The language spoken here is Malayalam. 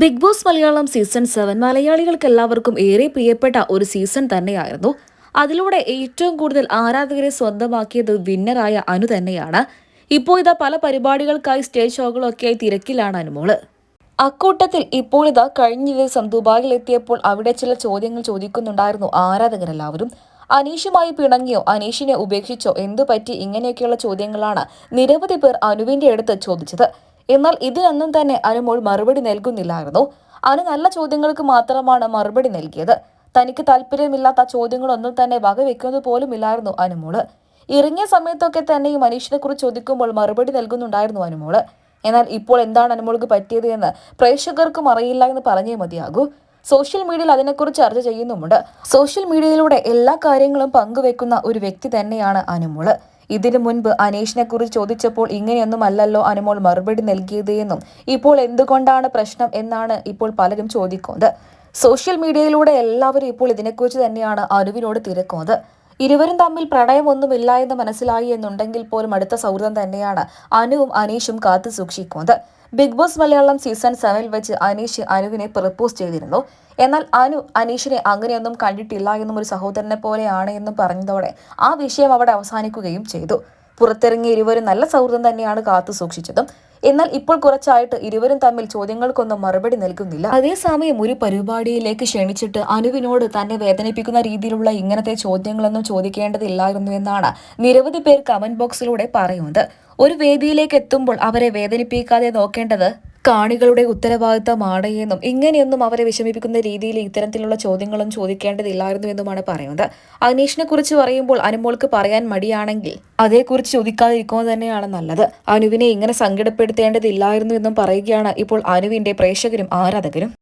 Bigg Boss Malayalam season seven മലയാളികൾക്ക് എല്ലാവർക്കും ഏറെ പ്രിയപ്പെട്ട ഒരു സീസൺ തന്നെയായിരുന്നു. അതിലൂടെ ഏറ്റവും കൂടുതൽ ആരാധകരെ സ്വന്തമാക്കിയത് വിന്നറായ അനു തന്നെയാണ്. ഇപ്പോൾ ഇതാ പല പരിപാടികൾക്കായി സ്റ്റേജ് ഷോകളൊക്കെയായി തിരക്കിലാണ് അനുമോൾ. അക്കൂട്ടത്തിൽ ഇപ്പോൾ ഇതാ കഴിഞ്ഞ ദിവസം ദുബായിൽ എത്തിയപ്പോൾ അവിടെ ചില ചോദ്യങ്ങൾ ചോദിക്കുന്നുണ്ടായിരുന്നു ആരാധകരെല്ലാവരും. അനീഷുമായി പിണങ്ങിയോ അനീഷിനെ ഉപേക്ഷിച്ചോ എന്തു പറ്റി ഇങ്ങനെയൊക്കെയുള്ള ചോദ്യങ്ങളാണ് നിരവധി പേർ അനുവിന്റെ അടുത്ത് ചോദിച്ചത്. എന്നാൽ ഇതിനൊന്നും തന്നെ അനുമോൾ മറുപടി നൽകുന്നില്ലായിരുന്നു. അനു നല്ല ചോദ്യങ്ങൾക്ക് മാത്രമാണ് മറുപടി നൽകിയത്. തനിക്ക് താല്പര്യമില്ലാത്ത ചോദ്യങ്ങളൊന്നും തന്നെ വകവെക്കുന്നത് പോലും ഇല്ലായിരുന്നു അനുമോൾ ഇറങ്ങിയ സമയത്തൊക്കെ തന്നെ ഈ മനുഷ്യനെ കുറിച്ച് ചോദിക്കുമ്പോൾ മറുപടി നൽകുന്നുണ്ടായിരുന്നു അനുമോൾ എന്നാൽ ഇപ്പോൾ എന്താണ് അനുമോൾക്ക് പറ്റിയത് എന്ന് പ്രേക്ഷകർക്കും അറിയില്ല എന്ന് പറഞ്ഞേ മതിയാകൂ. സോഷ്യൽ മീഡിയയിൽ അതിനെക്കുറിച്ച് ചർച്ച ചെയ്യുന്നുമുണ്ട്. സോഷ്യൽ മീഡിയയിലൂടെ എല്ലാ കാര്യങ്ങളും പങ്കുവെക്കുന്ന ഒരു വ്യക്തി തന്നെയാണ് അനുമോൾ ഇതിനു മുൻപ് അനീഷിനെ കുറിച്ച് ചോദിച്ചപ്പോൾ ഇങ്ങനെയൊന്നും അല്ലല്ലോ അനുമോൾ മറുപടി നൽകിയത് എന്നും ഇപ്പോൾ എന്തുകൊണ്ടാണ് പ്രശ്നം എന്നാണ് ഇപ്പോൾ പലരും ചോദിക്കുന്നത്. സോഷ്യൽ മീഡിയയിലൂടെ എല്ലാവരും ഇപ്പോൾ ഇതിനെക്കുറിച്ച് തന്നെയാണ് അനുവിനോട് തിരക്കുന്നത്. ഇരുവരും തമ്മിൽ പ്രണയമൊന്നുമില്ല എന്ന് മനസ്സിലായി എന്നുണ്ടെങ്കിൽ പോലും അടുത്ത സൗഹൃദം തന്നെയാണ് അനുവും അനീഷും കാത്തു സൂക്ഷിക്കുന്നത്. ബിഗ് ബോസ് മലയാളം സീസൺ സെവനിൽ വെച്ച് അനീഷ് അനുവിനെ പ്രപ്പോസ് ചെയ്തിരുന്നു. എന്നാൽ അനു അനീഷിനെ അങ്ങനെയൊന്നും കണ്ടിട്ടില്ല എന്നും ഒരു സഹോദരനെ പോലെയാണ് എന്നും പറഞ്ഞതോടെ ആ വിഷയം അവിടെ അവസാനിക്കുകയും ചെയ്തു. പുറത്തിറങ്ങിയ ഇരുവരും നല്ല സൗഹൃദം തന്നെയാണ് കാത്തു സൂക്ഷിച്ചതും. എന്നാൽ ഇപ്പോൾ കുറച്ചായിട്ട് ഇരുവരും തമ്മിൽ ചോദ്യങ്ങൾക്കൊന്നും മറുപടി നൽകുന്നില്ല. അതേസമയം ഒരു പരിപാടിയിലേക്ക് ക്ഷണിച്ചിട്ട് അനുവിനോട് തന്നെ വേദനിപ്പിക്കുന്ന രീതിയിലുള്ള ഇങ്ങനത്തെ ചോദ്യങ്ങളൊന്നും ചോദിക്കേണ്ടതില്ലായിരുന്നു എന്നാണ് നിരവധി പേർ കമന്റ് ബോക്സിലൂടെ പറയുന്നത്. ഒരു വേദിയിലേക്ക് എത്തുമ്പോൾ അവരെ വേദനിപ്പിക്കാതെ നോക്കേണ്ടത് കാണികളുടെ ഉത്തരവാദിത്തമാണ് എന്നും ഇങ്ങനെയൊന്നും അവരെ വിഷമിപ്പിക്കുന്ന രീതിയിൽ ഇത്തരത്തിലുള്ള ചോദ്യങ്ങളും ചോദിക്കേണ്ടതില്ലായിരുന്നു എന്നുമാണ് പറയുന്നത്. അനീഷിനെ കുറിച്ച് പറയുമ്പോൾ അനുമോൾക്ക് പറയാൻ മടിയാണെങ്കിൽ അതേക്കുറിച്ച് ചോദിക്കാതിരിക്കുന്നത് തന്നെയാണ് നല്ലത്. അനുവിനെ ഇങ്ങനെ സങ്കടപ്പെടുത്തേണ്ടതില്ലായിരുന്നു എന്നും പറയുകയാണ് ഇപ്പോൾ അനുവിന്റെ പ്രേക്ഷകരും ആരാധകരും.